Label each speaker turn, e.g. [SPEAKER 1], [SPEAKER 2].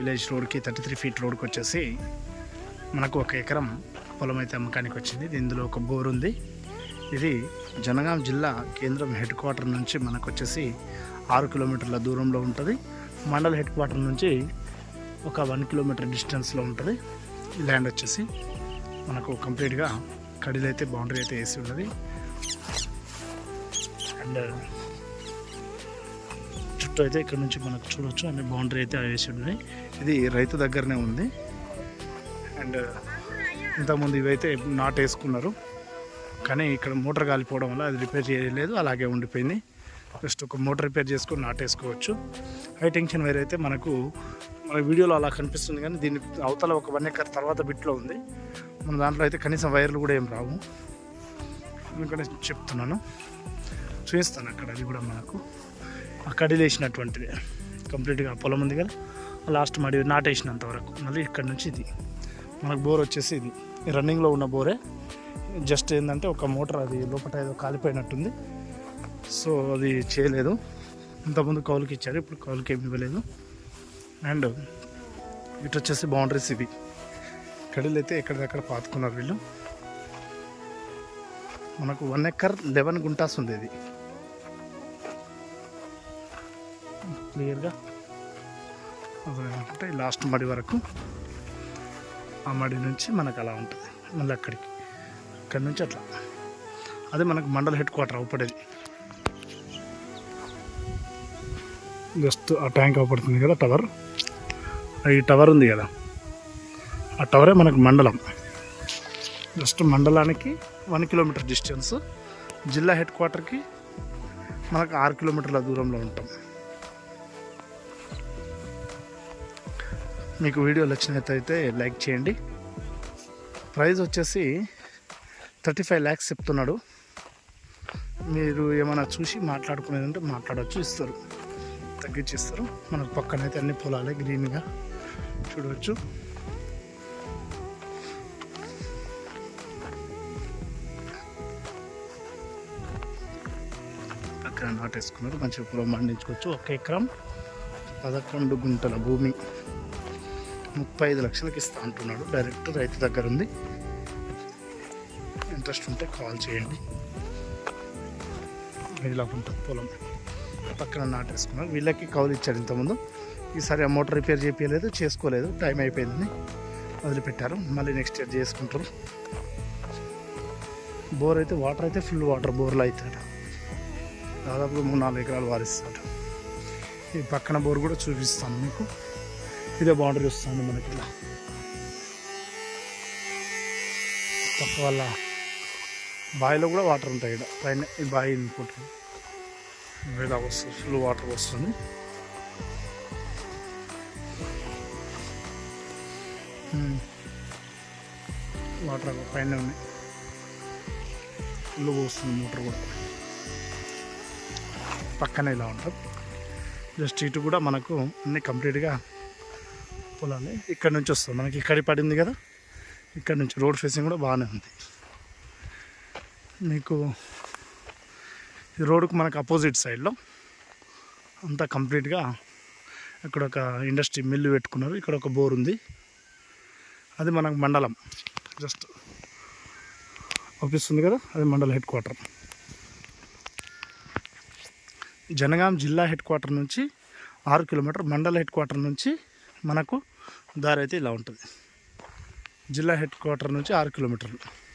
[SPEAKER 1] Village రోడ్కి thirty three feet రోడ్కి వచ్చేసి మనకు ఒక ఎకరం పొలం అయితే అమ్మకానికి వచ్చింది. ఇందులో ఒక బోర్ ఉంది. ఇది జనగాం జిల్లా కేంద్రం హెడ్ క్వార్టర్ నుంచి మనకు వచ్చేసి ఆరు కిలోమీటర్ల దూరంలో ఉంటుంది. మండల హెడ్ క్వార్టర్ నుంచి ఒక వన్ కిలోమీటర్ డిస్టెన్స్లో ఉంటుంది. ల్యాండ్ వచ్చేసి మనకు కంప్లీట్గా కడిలైతే బౌండరీ అయితే వేసి ఉన్నది. అండ్ చుట్టూ అయితే ఇక్కడ నుంచి మనకు చూడొచ్చు. అన్ని బౌండరీ అయితే వేసి ఉన్నాయి. ఇది రైతు దగ్గరనే ఉంది. అండ్ ఇంతకుముందు ఇవైతే నాట్ వేసుకున్నారు. కానీ ఇక్కడ మోటార్ కాలిపోవడం వల్ల అది రిపేర్ చేయలేదు. అలాగే ఉండిపోయింది. జస్ట్ ఒక మోటార్ రిపేర్ చేసుకొని నాటేసుకోవచ్చు హై టెన్షన్ వైర్ అయితే మనకు మన వీడియోలో అలా కనిపిస్తుంది కానీ దీని అవతల ఒక వన్ ఎకర్ తర్వాత బిట్లో ఉంది. మన దాంట్లో అయితే కనీసం వైర్లు కూడా ఏం రావు. అందుకని చెప్తున్నాను. చూపిస్తాను అక్కడ అది కూడా మనకు. అక్కడ కంప్లీట్గా పొలం ఉంది కదా లాస్ట్ మడి నాటేసినంత వరకు. మళ్ళీ ఇక్కడ నుంచి ఇది. మనకు బోర్ వచ్చేసి ఇది. రన్నింగ్లో ఉన్న బోరే. జస్ట్ ఏంటంటే ఒక మోటార్ అది లోపల ఏదో కాలిపోయినట్టుంది. సో అది చేయలేదు. ఇంతకుముందు కౌలుకి ఇచ్చారు ఇప్పుడు కౌలుకి ఏమి ఇవ్వలేదు. అండ్ ఇటు వచ్చేసి బౌండరీస్ ఇవి. కడీలు అయితే ఎక్కడిదక్కడ పాతుకున్నారు వీళ్ళు. మనకు వన్ ఎక్కర్ లెవెన్ గుంటాస్ ఉంది ఇది. క్లియర్గా. అంటే లాస్ట్ మడి వరకు ఆ మడి నుంచి మనకు అలా ఉంటుంది. మళ్ళీ అక్కడికి. అక్కడి నుంచి అట్లా. అదే మనకు మండల హెడ్ క్వార్టర్ అవుపడేది. జస్ట్ ఆ ట్యాంక్ అవపడుతుంది కదా టవర్. ఈ టవర్ ఉంది కదా. ఆ టవరే మనకు మండలం. జస్ట్ మండలానికి వన్ కిలోమీటర్ డిస్టెన్స్. జిల్లా హెడ్ క్వార్టర్కి మనకు ఆరు కిలోమీటర్ల దూరంలో ఉంటాం. మీకు వీడియో నచ్చినట్టయితే లైక్ చేయండి. ప్రైస్ వచ్చేసి థర్టీ ఫైవ్ ల్యాక్స్ చెప్తున్నాడు. మీరు ఏమైనా చూసి మాట్లాడుకునేది ఉంటే మాట్లాడవచ్చు ఇస్తారు. తగ్గించిస్తారు. మనకు పక్కన అయితే అన్ని పొలాలే గ్రీన్గా చూడవచ్చు పక్కన నాటేసుకున్నారు. మంచిగా పొలం పండించుకోవచ్చు. ఒక ఎకరం పదకొండు గుంటల భూమి. ముప్పై ఐదు లక్షలకి ఇస్తా అంటున్నాడు. డైరెక్ట్ రైతు దగ్గర ఉంది. ఇంట్రెస్ట్ ఉంటే కాల్ చేయండి. ఇలా ఉంటుంది. పొలం పక్కన నాటేసుకున్నాం వీళ్ళకి కౌలు ఇచ్చాడు ఇంతకుముందు. ఈసారి ఆ మోటార్ రిపేర్ చేయలేదు చేసుకోలేదు. టైం అయిపోయింది. వదిలిపెట్టారు. మళ్ళీ నెక్స్ట్ ఇయర్ చేసుకుంటారు. బోర్ అయితే వాటర్ అయితే ఫుల్ వాటర్ బోర్లో అవుతాడు. దాదాపు మూడు నాలుగు ఎకరాలు వారిస్తాడు. ఈ పక్కన బోర్ కూడా చూపిస్తాను మీకు. ఇదే బౌండరీ వస్తుంది మనకి ఇలా. పక్క వల్ల బావిలో కూడా వాటర్ ఉంటాయి ఇక్కడ. పైన ఈ బావి ఇన్పుట్ ఇలా వస్తుంది ఫుల్ వాటర్ వస్తుంది. Hmm. వాటర్ పైన ఉన్నాయి ఫుల్ వస్తుంది మోటార్ కూడా. పక్కనే ఇలా ఉంటుంది. జస్ట్ ఇటు కూడా మనకు అన్ని కంప్లీట్గా పొలాలే. ఇక్కడ నుంచి వస్తుంది. మనకి ఇక్కడ పడింది కదా? ఇక్కడ నుంచి రోడ్ ఫేసింగ్ కూడా బాగానే ఉంది. మీకు ఈ రోడ్డుకు మనకు అపోజిట్ సైడ్లో అంతా కంప్లీట్గా ఇక్కడ ఒక ఇండస్ట్రీ మిల్లు పెట్టుకున్నారు. ఇక్కడ ఒక బోర్ ఉంది. అది మనకు మండలం. జస్ట్ అవుపిస్తుంది కదా? అది మండల హెడ్ క్వార్టర్. జనగాం జిల్లా హెడ్ క్వార్టర్ నుంచి ఆరు కిలోమీటర్ మండల హెడ్ క్వార్టర్ నుంచి మనకు దారి అయితే ఇలా ఉంటుంది. జిల్లా హెడ్ క్వార్టర్ నుంచి ఆరు కిలోమీటర్లు.